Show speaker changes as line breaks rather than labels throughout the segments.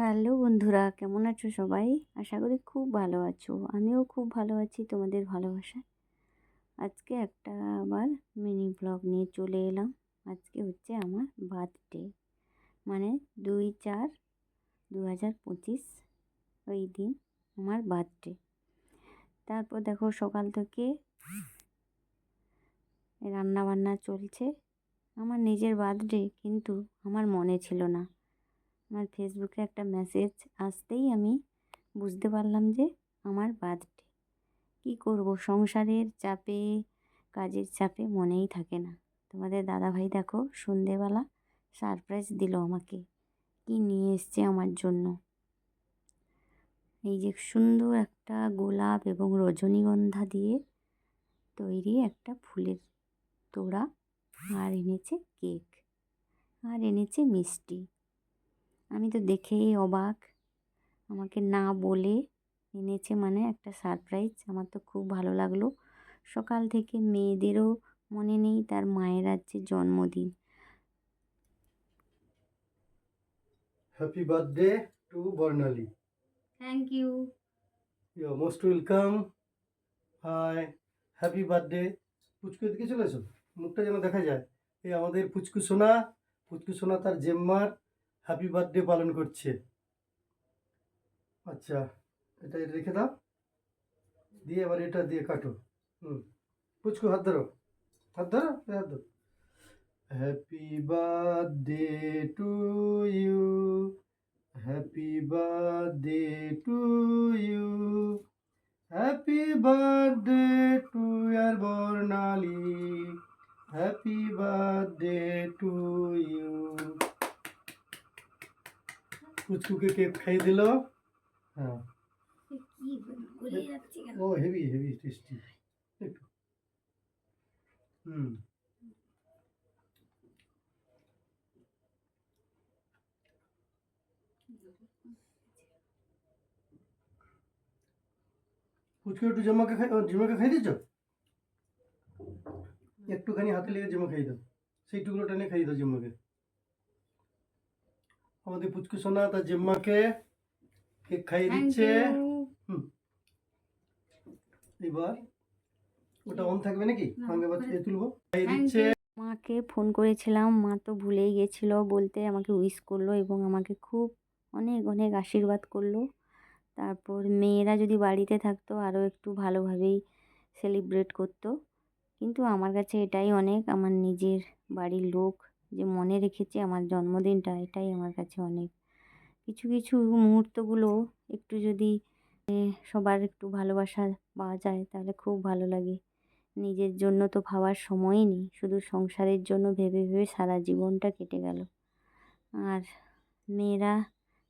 Hello বন্ধুরা, কেমন আছো সবাই? আশা করি খুব ভালো আছো। আমিও খুব ভালো আছি তোমাদের ভালোবাসায়। আজকে একটা আবার মিনি ব্লগ নিয়ে চলে এলাম। আজকে হচ্ছে আমার বার্থডে মানে দুই চার দু হাজার পঁচিশ ওই দিন আমার বার্থডে তারপর দেখো সকাল থেকে রান্না বান্না চলছে। আমার নিজের বার্থডে কিন্তু আমার মনে ছিল না। আমার ফেসবুকে একটা মেসেজ আসতেই আমি বুঝতে পারলাম যে আমার বার্থডে কী করব? সংসারের চাপে, কাজের চাপে মনেই থাকে না। তোমাদের দাদাভাই দেখো সন্ধেবেলা সারপ্রাইজ দিল আমাকে। কি নিয়ে এসছে আমার জন্য? এই যে সুন্দর একটা গোলাপ এবং রজনীগন্ধা দিয়ে তৈরি একটা ফুলের তোড়া। আর এনেছে কেক। আর এনেছে মিষ্টি। আমি তো দেখেই অবাক। আমাকে না বলে এনেছে মানে একটা সারপ্রাইজ আমার তো খুব ভালো লাগল। সকাল থেকে মেয়েদেরও মনে নেই তার মায়ের আজকে জন্মদিন।
Happy birthday to Barnali.
Thank you
You're most welcome. Hi. Happy birthday Puchku এদিকে চলে এসো। মুখটা যেন দেখা যায়। এই আমাদের পুচকু সোনা পুচকু সোনা তার জেম্মার। হ্যাপি বার্থডে পালন করছে। আচ্ছা এটা রেখে দাও। দিয়ে এবার এটা দিয়ে কাটো। হুম। পুচকু, হাত ধরো। হাত ধরো হাত ধরো। Happy birthday to you happy birthday to you happy birthday to dear Barnali happy birthday to you পুচকুকে cake খাইয়ে দিল। হ্যাঁ। ও হেভি হেভি টেস্টি একটু। হুম। পুচকু একটু জমাকে খাই জমাকে খাই দিচ্ছ একটুখানি হাতে লেগে জমা খাই দাও। সেই টুকরোটা নিয়ে খাই দাও জম্মাকে আমাদের পুচকু সোনা তার জেম্মাকে কেক খাইয়ে দিচ্ছে। এবার ওটা অন থাকবে নাকি? আমি এবার তুলবো। খাইয়ে দিচ্ছে।
মাকে ফোন করেছিলাম মা তো ভুলেই গেছিল বলতে আমাকে উইশ করল এবং আমাকে খুব অনেক অনেক আশীর্বাদ করল। তারপর মেয়েরা যদি বাড়িতে থাকতো আরও একটু ভালোভাবেই সেলিব্রেট করতো। কিন্তু আমার কাছে এটাই অনেক আমার নিজের বাড়ির লোক যে মনে রেখেছে আমার জন্মদিনটা, এটাই আমার কাছে অনেক। কিছু কিছু মুহূর্তগুলো একটু যদি সবার একটু ভালোবাসা পাওয়া যায়, তাহলে খুব ভালো লাগে। নিজের জন্য তো ভাবার সময়ই নেই, শুধু সংসারের জন্য ভেবে ভেবে সারা জীবনটা কেটে গেল। আর মেয়েরা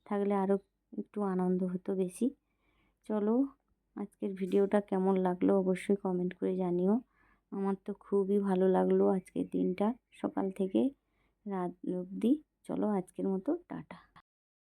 থাকলে আরও একটু আনন্দ হতো বেশি। চলো, আজকের ভিডিওটা কেমন লাগল অবশ্যই কমেন্ট করে জানিও। আমার তো খুবই ভালো লাগল আজকের দিনটা, সকাল থেকে। রাত অবধি। চলো আজকের মতো টাটা।